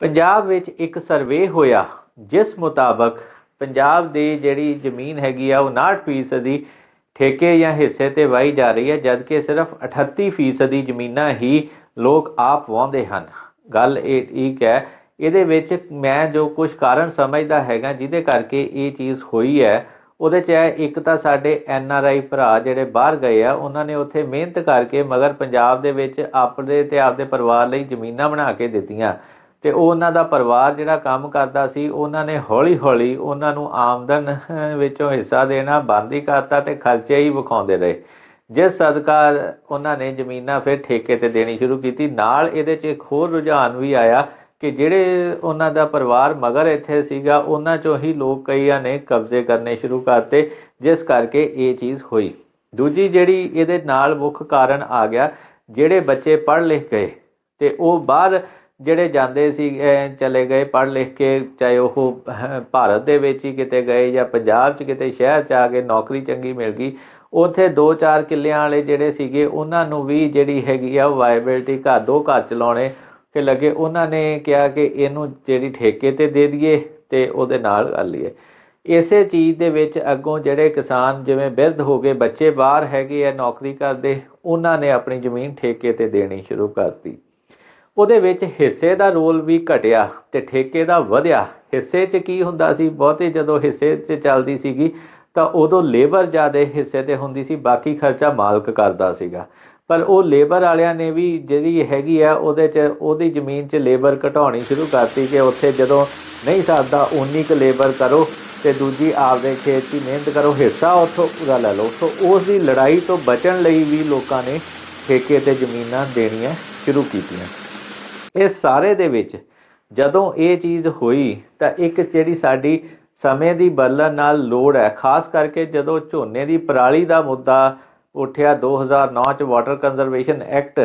ਪੰਜਾਬ ਵਿੱਚ ਇੱਕ ਸਰਵੇ ਹੋਇਆ, ਜਿਸ ਮੁਤਾਬਕ ਪੰਜਾਬ ਦੀ ਜਿਹੜੀ ਜ਼ਮੀਨ ਹੈਗੀ ਆ, ਉਹ 59% ਦੀ ਠੇਕੇ ਜਾਂ ਹਿੱਸੇ ਤੇ ਵਾਹੀ ਜਾ ਰਹੀ ਹੈ, ਜਦਕਿ ਸਿਰਫ 38% ਦੀ ਜ਼ਮੀਨਾਂ ਹੀ ਲੋਕ ਆਪ ਵਾਹੁੰਦੇ ਹਨ। ਗੱਲ ਇਹ ਠੀਕ ਹੈ ਇਹਦੇ ਵਿੱਚ ਮੈਂ ਜੋ ਕੁਝ ਕਾਰਨ ਸਮਝਦਾ ਹੈਗਾ, ਜਿਹਦੇ ਕਰਕੇ ਇਹ ਚੀਜ਼ ਹੋਈ ਹੈ, ਉਹਦੇ ਚ ਹੈ ਇੱਕ ਤਾਂ ਸਾਡੇ ਐਨ ਆਰ ਆਈ ਭਰਾ ਜਿਹੜੇ ਬਾਹਰ ਗਏ ਆ, ਉਹਨਾਂ ਨੇ ਉੱਥੇ ਮਿਹਨਤ ਕਰਕੇ ਮਗਰ ਪੰਜਾਬ ਦੇ ਵਿੱਚ ਆਪਣੇ ਤੇ ਆਪਦੇ ਪਰਿਵਾਰ ਲਈ ਜ਼ਮੀਨਾਂ ਬਣਾ ਕੇ ਦਿੱਤੀਆਂ। ਤੇ ਉਹ ਉਹਨਾਂ ਦਾ ਪਰਿਵਾਰ ਜਿਹੜਾ ਕੰਮ ਕਰਦਾ ਸੀ, ਉਹਨਾਂ ਨੇ ਹੌਲੀ ਹੌਲੀ ਉਹਨਾਂ ਨੂੰ ਆਮਦਨ ਵਿੱਚੋਂ ਹਿੱਸਾ ਦੇਣਾ ਬੰਦ ਹੀ ਕਰਤਾ ਤੇ ਖਰਚੇ ਹੀ ਵਿਖਾਉਂਦੇ ਰਹੇ। ਜਿਸ ਸਦਕਾ ਉਹਨਾਂ ਨੇ ਜ਼ਮੀਨਾਂ ਫਿਰ ਠੇਕੇ ਤੇ ਦੇਣੀ ਸ਼ੁਰੂ ਕੀਤੀ। ਨਾਲ ਇਹਦੇ 'ਚ ਇੱਕ ਹੋਰ ਰੁਝਾਨ ਵੀ ਆਇਆ ਕਿ ਜਿਹੜੇ ਉਹਨਾਂ ਦਾ ਪਰਿਵਾਰ ਮਗਰ ਇੱਥੇ ਸੀਗਾ, ਉਹਨਾਂ ਚੋਂ ਹੀ ਲੋਕ ਕਈਆਂ ਨੇ ਕਬਜ਼ੇ ਕਰਨੇ ਸ਼ੁਰੂ ਕਰਤੇ, ਜਿਸ ਕਰਕੇ ਇਹ ਚੀਜ਼ ਹੋਈ। ਦੂਜੀ ਜਿਹੜੀ ਇਹਦੇ ਨਾਲ ਮੁੱਖ ਕਾਰਨ ਆ ਗਿਆ, ਜਿਹੜੇ ਬੱਚੇ ਪੜ੍ਹ ਲਿਖ ਗਏ ਤੇ ਉਹ ਬਾਹਰ ਜਿਹੜੇ ਜਾਂਦੇ ਸੀ ਚਲੇ ਗਏ ਪੜ੍ਹ ਲਿਖ ਕੇ, ਚਾਹੇ ਉਹ ਭਾਰਤ ਦੇ ਵਿੱਚ ਹੀ ਕਿਤੇ ਗਏ ਜਾਂ ਪੰਜਾਬ 'ਚ ਕਿਤੇ ਸ਼ਹਿਰ 'ਚ ਆ ਕੇ ਨੌਕਰੀ ਚੰਗੀ ਮਿਲ ਗਈ, ਉਥੇ 2-4 ਕਿੱਲਿਆਂ ਵਾਲੇ ਜਿਹੜੇ ਸੀਗੇ, ਉਹਨਾਂ ਨੂੰ ਵੀ ਜਿਹੜੀ ਹੈਗੀ ਆ ਵਾਇਬਿਲਟੀ ਘਰ ਦੋ ਘਰ ਚਲਾਉਣੇ ਕਿ ਲੱਗੇ ਉਹਨਾਂ ਨੇ ਕਿਹਾ ਕਿ ਇਹਨੂੰ ਜਿਹੜੀ ਠੇਕੇ ਤੇ ਦੇ ਦਈਏ ਤੇ ਉਹਦੇ ਨਾਲ ਕਰ ਲਈਏ। ਇਸੇ ਚੀਜ਼ ਦੇ ਵਿੱਚ ਅੱਗੋਂ ਜਿਹੜੇ ਕਿਸਾਨ ਜਿਵੇਂ ਬਿਰਧ ਹੋ ਗਏ, ਬੱਚੇ ਬਾਹਰ ਹੈਗੇ ਆ ਨੌਕਰੀ ਕਰਦੇ, ਉਹਨਾਂ ਨੇ ਆਪਣੀ ਜ਼ਮੀਨ ਠੇਕੇ ਤੇ ਦੇਣੀ ਸ਼ੁਰੂ ਕਰਤੀ। ਉਹਦੇ ਵਿੱਚ ਹਿੱਸੇ ਦਾ ਰੋਲ ਵੀ ਘਟਿਆ ਤੇ ਠੇਕੇ ਦਾ ਵਧਿਆ। ਹਿੱਸੇ 'ਚ ਕੀ ਹੁੰਦਾ ਸੀ? ਬਹੁਤੇ ਜਦੋਂ ਹਿੱਸੇ 'ਚ ਚੱਲਦੀ ਸੀਗੀ ਤਾਂ ਉਦੋਂ ਲੇਬਰ ਜ਼ਿਆਦਾ ਹਿੱਸੇ ਤੇ ਹੁੰਦੀ ਸੀ, ਬਾਕੀ ਖਰਚਾ ਮਾਲਕ ਕਰਦਾ ਸੀਗਾ। ਪਰ ਉਹ ਲੇਬਰ ਵਾਲਿਆਂ ਨੇ ਵੀ ਜਿਹੜੀ ਹੈਗੀ ਆ, ਉਹਦੇ 'ਚ, ਉਹਦੀ ਜ਼ਮੀਨ 'ਚ ਲੇਬਰ ਘਟਾਉਣੀ ਸ਼ੁਰੂ ਕਰਤੀ ਕਿ ਉੱਥੇ ਜਦੋਂ ਨਹੀਂ ਸਰਦਾ ਉਨੀ ਕੁ ਲੇਬਰ ਕਰੋ ਤੇ ਦੂਜੀ ਆਪਦੇ ਖੇਤ 'ਚ ਮਿਹਨਤ ਕਰੋ, ਹਿੱਸਾ ਉੱਥੋਂ ਪੂਰਾ ਲੈ ਲਓ। ਸੋ ਉਸ ਦੀ ਲੜਾਈ ਤੋਂ ਬਚਣ ਲਈ ਵੀ ਲੋਕਾਂ ਨੇ ਠੇਕੇ ਤੇ ਜ਼ਮੀਨਾਂ ਦੇਣੀਆਂ ਸ਼ੁਰੂ ਕੀਤੀਆਂ। ਇਹ ਸਾਰੇ ਦੇ ਵਿੱਚ ਜਦੋਂ ਇਹ ਚੀਜ਼ ਹੋਈ ਤਾਂ ਇੱਕ ਜਿਹੜੀ ਸਾਡੀ ਸਮੇਂ ਦੀ ਬਦਲਣ ਨਾਲ ਲੋੜ ਹੈ, ਖਾਸ ਕਰਕੇ ਜਦੋਂ ਝੋਨੇ ਦੀ ਪਰਾਲੀ ਦਾ ਮੁੱਦਾ ਉੱਠਿਆ 2009 ਚ ਵਾਟਰ ਕੰਜ਼ਰਵੇਸ਼ਨ ਐਕਟ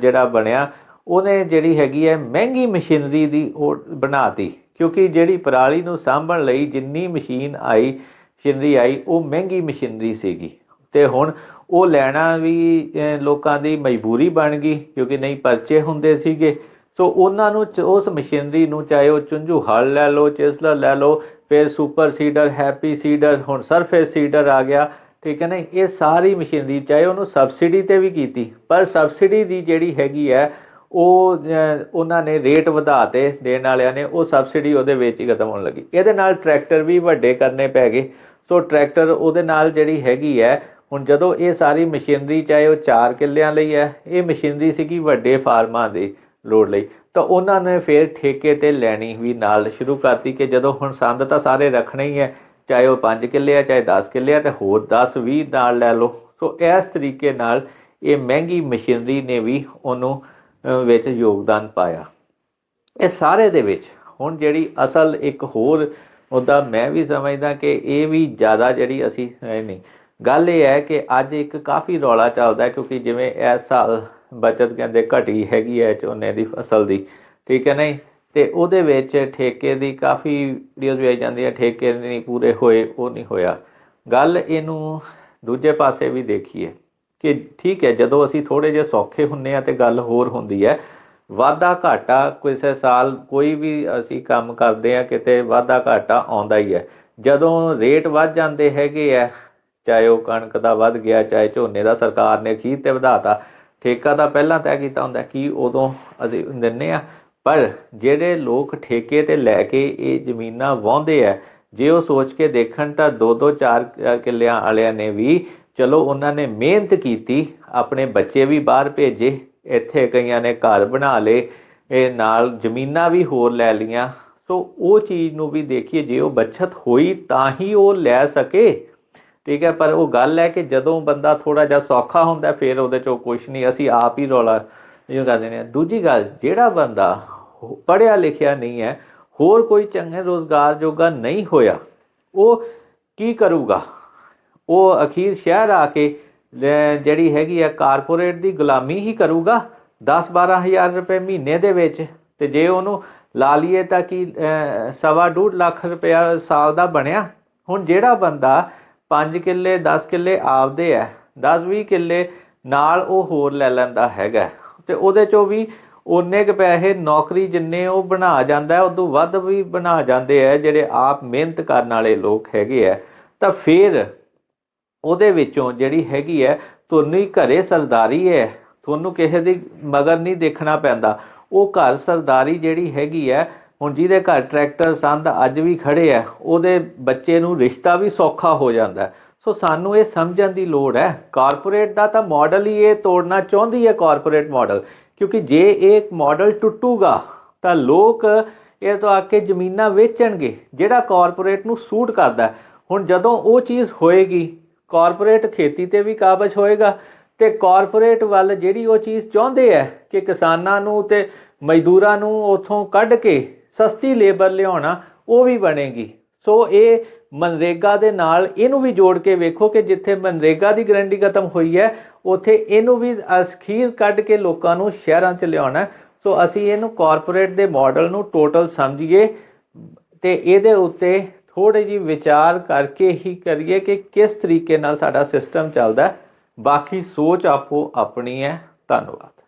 ਜਿਹੜਾ ਬਣਿਆ, ਉਹਨੇ ਜਿਹੜੀ ਹੈਗੀ ਹੈ ਮਹਿੰਗੀ ਮਸ਼ੀਨਰੀ ਦੀ ਉਹ ਬਣਾਤੀ। ਕਿਉਂਕਿ ਜਿਹੜੀ ਪਰਾਲੀ ਨੂੰ ਸਾਂਭਣ ਲਈ ਜਿੰਨੀ ਮਸ਼ੀਨ ਆਈ, ਮਸ਼ੀਨਰੀ ਆਈ, ਉਹ ਮਹਿੰਗੀ ਮਸ਼ੀਨਰੀ ਸੀਗੀ। ਤੇ ਹੁਣ ਉਹ ਲੈਣਾ ਵੀ ਲੋਕਾਂ ਦੀ ਮਜਬੂਰੀ ਬਣ ਗਈ, ਕਿਉਂਕਿ ਨਹੀਂ ਪਰਚੇ ਹੁੰਦੇ ਸੀਗੇ। ਸੋ ਉਹਨਾਂ ਨੂੰ ਚ- ਉਸ ਮਸ਼ੀਨਰੀ ਨੂੰ ਚਾਹੇ ਉਹ ਚੁੰਝੂ ਹਲ ਲੈ ਲਓ, ਚੇਸਲਰ ਲੈ ਲਓ, ਫਿਰ ਸੁਪਰ ਸੀਡਰ, ਹੈਪੀ ਸੀਡਰ, ਹੁਣ ਸਰਫੇਸ ਸੀਡਰ ਆ ਗਿਆ, ਠੀਕ ਹੈ ਨਾ ਇਹ ਸਾਰੀ ਮਸ਼ੀਨਰੀ ਚਾਹੇ ਉਹਨੂੰ ਸਬਸਿਡੀ ਤੇ ਵੀ ਕੀਤੀ, ਪਰ ਸਬਸਿਡੀ ਦੀ ਜਿਹੜੀ ਹੈਗੀ ਹੈ, ਉਹ ਉਹਨਾਂ ਨੇ ਰੇਟ ਵਧਾਤੇ ਦੇਣ ਵਾਲਿਆਂ ਨੇ ਉਹ ਸਬਸਿਡੀ ਉਹਦੇ ਵਿੱਚ ਹੀ ਖਤਮ ਹੋਣ ਲੱਗੀ। ਇਹਦੇ ਨਾਲ ਟਰੈਕਟਰ ਵੀ ਵੱਡੇ ਕਰਨੇ ਪੈ ਗਏ। ਸੋ ਟਰੈਕਟਰ ਉਹਦੇ ਨਾਲ ਜਿਹੜੀ ਹੈਗੀ ਹੈ, ਹੁਣ ਜਦੋਂ ਇਹ ਸਾਰੀ ਮਸ਼ੀਨਰੀ ਚਾਹੇ ਉਹ 4 ਕਿੱਲਿਆਂ ਲਈ ਹੈ, ਇਹ ਮਸ਼ੀਨਰੀ ਸੀਗੀ ਵੱਡੇ ਫਾਰਮਾਂ ਦੀ। ਲੋੜ ਲਈ। ਤਾਂ ਉਹਨਾਂ ਨੇ ਫਿਰ ਠੇਕੇ ਤੇ ਲੈਣੀ ਵੀ ਨਾਲ ਸ਼ੁਰੂ ਕਰਤੀ ਕਿ ਜਦੋਂ ਹੁਣ ਸੰਦ ਤਾਂ ਸਾਰੇ ਰੱਖਣੇ ਹੀ ਹੈ, ਚਾਹੇ ਉਹ 5 ਕਿੱਲੇ ਆ, ਚਾਹੇ 10 ਕਿੱਲੇ ਆ, ਤੇ ਹੋਰ 10 20 ਨਾਲ ਲੈ ਲਓ। ਸੋ ਇਸ ਤਰੀਕੇ ਨਾਲ ਇਹ ਮਹਿੰਗੀ ਮਸ਼ੀਨਰੀ ਨੇ ਵੀ ਉਹਨੂੰ ਵਿੱਚ ਯੋਗਦਾਨ ਪਾਇਆ। ਇਹ ਸਾਰੇ ਦੇ ਵਿੱਚ। ਹੁਣ ਜਿਹੜੀ ਅਸਲ ਇੱਕ ਹੋਰ ਮੁੱਦਾ ਮੈਂ ਵੀ ਸਮਝਦਾ ਕਿ ਇਹ ਵੀ ਜ਼ਿਆਦਾ ਜਿਹੜੀ ਅਸੀਂ ਨਹੀਂ। ਗੱਲ ਇਹ ਹੈ ਕਿ ਅੱਜ ਇੱਕ ਕਾਫੀ ਰੌਲਾ ਚੱਲਦਾ ਕਿਉਂਕਿ ਜਿਵੇਂ ਇਸ ਸਾਲ ਬਚਤ ਕਹਿੰਦੇ ਘਟੀ ਹੈਗੀ ਹੈ ਝੋਨੇ ਦੀ ਫਸਲ ਦੀ, ਠੀਕ ਹੈ ਨਹੀਂ? ਤੇ ਉਹਦੇ ਵਿੱਚ ਠੇਕੇ ਦੀ ਕਾਫੀ ਵੀਡੀਓਜ਼ ਵੀ ਆਈ ਜਾਂਦੀ ਹੈ, ਠੇਕੇ ਨਹੀਂ ਪੂਰੇ ਹੋਏ, ਉਹ ਨਹੀਂ ਹੋਇਆ। ਗੱਲ ਇਹਨੂੰ ਦੂਜੇ ਪਾਸੇ ਵੀ ਦੇਖੀਏ ਕਿ ਠੀਕ ਹੈ, ਜਦੋਂ ਅਸੀਂ ਥੋੜੇ ਜਿਹਾ ਸੌਖੇ ਹੁੰਨੇ ਆ ਤੇ ਗੱਲ ਹੋਰ ਹੁੰਦੀ ਹੈ, ਵਾਧਾ ਘਾਟਾ ਕਿਸੇ ਸਾਲ ਕੋਈ ਵੀ ਅਸੀਂ ਕੰਮ ਕਰਦੇ ਆ ਕਿਤੇ ਵਾਧਾ ਘਾਟਾ ਆਉਂਦਾ ਹੀ ਹੈ। ਜਦੋਂ ਰੇਟ ਵੱਧ ਜਾਂਦੇ ਹੈਗੇ ਆ ਚਾਹੇ ਉਹ ਕਣਕ ਦਾ ਵੱਧ ਗਿਆ, ਚਾਹੇ ਝੋਨੇ ਦਾ, ਸਰਕਾਰ ਨੇ ਖੀਰ ਤੇ ਵਧਾਤਾ ਠੇਕਾ ਤਾਂ ਪਹਿਲਾਂ ਤੈਅ ਕੀਤਾ ਹੁੰਦਾ ਕਿ ਉਦੋਂ ਅਸੀਂ ਦਿੰਨੇ ਆ ਪਰ ਜਿਹੜੇ ਲੋਕ ਠੇਕੇ ਤੇ ਲੈ ਕੇ ਇਹ ਜ਼ਮੀਨਾਂ ਵਾਹੁੰਦੇ ਆ, ਜੇ ਉਹ ਸੋਚ ਕੇ ਦੇਖਣ ਤਾਂ ਦੋ ਦੋ ਚਾਰ ਚਾਰ ਕਿੱਲਿਆਂ ਵਾਲਿਆਂ ਨੇ ਵੀ ਚਲੋ ਉਹਨਾਂ ਨੇ ਮਿਹਨਤ ਕੀਤੀ, ਆਪਣੇ ਬੱਚੇ ਵੀ ਬਾਹਰ ਭੇਜੇ, ਇੱਥੇ ਕਈਆਂ ਨੇ ਘਰ ਬਣਾ ਲਏ, ਇਹ ਨਾਲ ਜ਼ਮੀਨਾਂ ਵੀ ਹੋਰ ਲੈ ਲੀਆਂ ਸੋ ਉਹ ਚੀਜ਼ ਨੂੰ ਵੀ ਦੇਖੀਏ, ਜੇ ਉਹ ਬਚਤ ਹੋਈ ਤਾਂ ਹੀ ਉਹ ਲੈ ਸਕੇ। ਠੀਕ ਹੈ, ਪਰ ਉਹ ਗੱਲ ਹੈ ਕਿ ਜਦੋਂ ਬੰਦਾ ਥੋੜਾ ਜਿਹਾ ਸੌਖਾ ਹੁੰਦਾ, ਫਿਰ ਉਹਦੇ ਚੋਂ ਕੁਝ ਨਹੀਂ, ਅਸੀਂ ਆਪ ਹੀ ਰੌਲਾ ਕਰ ਦਿੰਦੇ ਨੇ ਦੂਜੀ ਗੱਲ, ਜਿਹੜਾ ਬੰਦਾ ਪੜਿਆ ਲਿਖਿਆ ਨਹੀਂ ਹੈ, ਹੋਰ ਕੋਈ ਚੰਗੇ ਰੋਜ਼ਗਾਰ ਜੋਗਾ ਨਹੀਂ ਹੋਇਆ, ਉਹ ਕੀ ਕਰੂਗਾ? ਉਹ ਅਖੀਰ ਸ਼ਹਿਰ ਆ ਕੇ ਜਿਹੜੀ ਹੈਗੀ ਆ ਕਾਰਪੋਰੇਟ ਦੀ ਗੁਲਾਮੀ ਹੀ ਕਰੂਗਾ 10 12000 ਰੁਪਏ ਮਹੀਨੇ ਦੇ ਵਿੱਚ। ਤੇ ਜੇ ਉਹਨੂੰ ਲਾ ਲਈਏ ਤਾਂ ਕੀ ਸਵਾ ਡੂਢ ਲੱਖ ਰੁਪਇਆ ਸਾਲ ਦਾ ਬਣਿਆ। ਹੁਣ ਜਿਹੜਾ ਬੰਦਾ 5 ਕਿੱਲੇ 10 ਕਿੱਲੇ ਆਪਦੇ ਆ 10 20 ਕਿੱਲੇ ਨਾਲ ਉਹ ਹੋਰ ਲੈ ਲੈਂਦਾ ਹੈਗਾ। ਤੇ ਉਹਦੇ ਚੋਂ ਵੀ ਉਨੇ ਕੁ ਪੈਸੇ ਨੌਕਰੀ ਜਿੰਨੇ ਉਹ ਬਣਾ ਜਾਂਦਾ ਹੈ ਤੋਂ ਵੱਧ ਵੀ ਬਣਾ ਜਾਂਦੇ ਆ ਜਿਹੜੇ ਆਪ ਮਿਹਨਤ ਕਰਨ ਵਾਲੇ ਲੋਕ ਹੈਗੇ ਆ ਤਾਂ ਫਿਰ ਉਹਦੇ ਵਿੱਚੋਂ ਜਿਹੜੀ ਹੈਗੀ ਹੈ ਤੁਹਾਨੂੰ ਹੀ ਘਰੇ ਸਰਦਾਰੀ ਹੈ ਤੁਹਾਨੂੰ ਕਿਸੇ ਦੀ ਮਗਰ ਨਹੀਂ ਦੇਖਣਾ ਪੈਂਦਾ। ਉਹ ਘਰ ਸਰਦਾਰੀ ਜਿਹੜੀ ਹੈਗੀ ਹੈ ਹੁਣ ਜਿਹਦੇ ਘਰ ਟਰੈਕਟਰ ਸੰਦ ਅੱਜ ਵੀ ਖੜੇ ਆ, ਉਹਦੇ ਬੱਚੇ ਨੂੰ ਰਿਸ਼ਤਾ ਵੀ ਸੌਖਾ ਹੋ ਜਾਂਦਾ। ਸੋ ਸਾਨੂੰ ਇਹ ਸਮਝਣ ਦੀ ਲੋੜ ਹੈ, ਕਾਰਪੋਰੇਟ ਦਾ ਤਾਂ ਮਾਡਲ ਹੀ ਇਹ ਤੋੜਨਾ ਚਾਹੁੰਦੀ ਹੈ ਕਾਰਪੋਰੇਟ ਮਾਡਲ ਕਿਉਂਕਿ ਜੇ ਇਹ ਮਾਡਲ ਟੁੱਟੂਗਾ, ਤਾਂ ਲੋਕ ਇਹ ਤੋਂ ਆ ਕੇ ਜ਼ਮੀਨਾਂ ਵੇਚਣਗੇ, ਜਿਹੜਾ ਕਾਰਪੋਰੇਟ ਨੂੰ ਸੂਟ ਕਰਦਾ ਹੁਣ ਜਦੋਂ ਉਹ ਚੀਜ਼ ਹੋਏਗੀ, ਕਾਰਪੋਰੇਟ ਖੇਤੀ ਤੇ ਵੀ ਕਾਬਜ ਹੋਏਗਾ, ਤੇ ਕਾਰਪੋਰੇਟ ਵੱਲ ਜਿਹੜੀ ਉਹ ਚੀਜ਼ ਚਾਹੁੰਦੇ ਆ ਕਿ ਕਿਸਾਨਾਂ ਨੂੰ ਤੇ ਮਜ਼ਦੂਰਾਂ ਨੂੰ ਉਥੋਂ ਕੱਢ ਕੇ ਸਸਤੀ ਲੇਬਰ ਲਿਆਉਣਾ, ਉਹ ਵੀ ਬਣੇਗੀ। ਸੋ ਇਹ ਮਨਰੇਗਾ ਦੇ ਨਾਲ ਇਹਨੂੰ ਵੀ ਜੋੜ ਕੇ ਵੇਖੋ ਕਿ ਜਿੱਥੇ ਮਨਰੇਗਾ ਦੀ ਗਰੰਟੀ ਖਤਮ ਹੋਈ ਹੈ, ਉਥੇ ਇਹਨੂੰ ਵੀ ਅਸਖੀਰ ਕੱਢ ਕੇ ਲੋਕਾਂ ਨੂੰ ਸ਼ਹਿਰਾਂ 'ਚ ਲਿਆਉਣਾ ਸੋ ਅਸੀਂ ਇਹਨੂੰ ਕਾਰਪੋਰੇਟ ਦੇ ਮਾਡਲ ਨੂੰ ਟੋਟਲ ਸਮਝੀਏ ਤੇ ਇਹਦੇ ਉੱਤੇ ਥੋੜੇ ਜੀ ਵਿਚਾਰ ਕਰਕੇ ਹੀ ਕਰੀਏ ਕਿ ਕਿਸ ਤਰੀਕੇ ਨਾਲ ਸਾਡਾ ਸਿਸਟਮ ਚੱਲਦਾ ਬਾਕੀ ਸੋਚ ਆਪੋ ਆਪਣੀ ਹੈ। ਧੰਨਵਾਦ।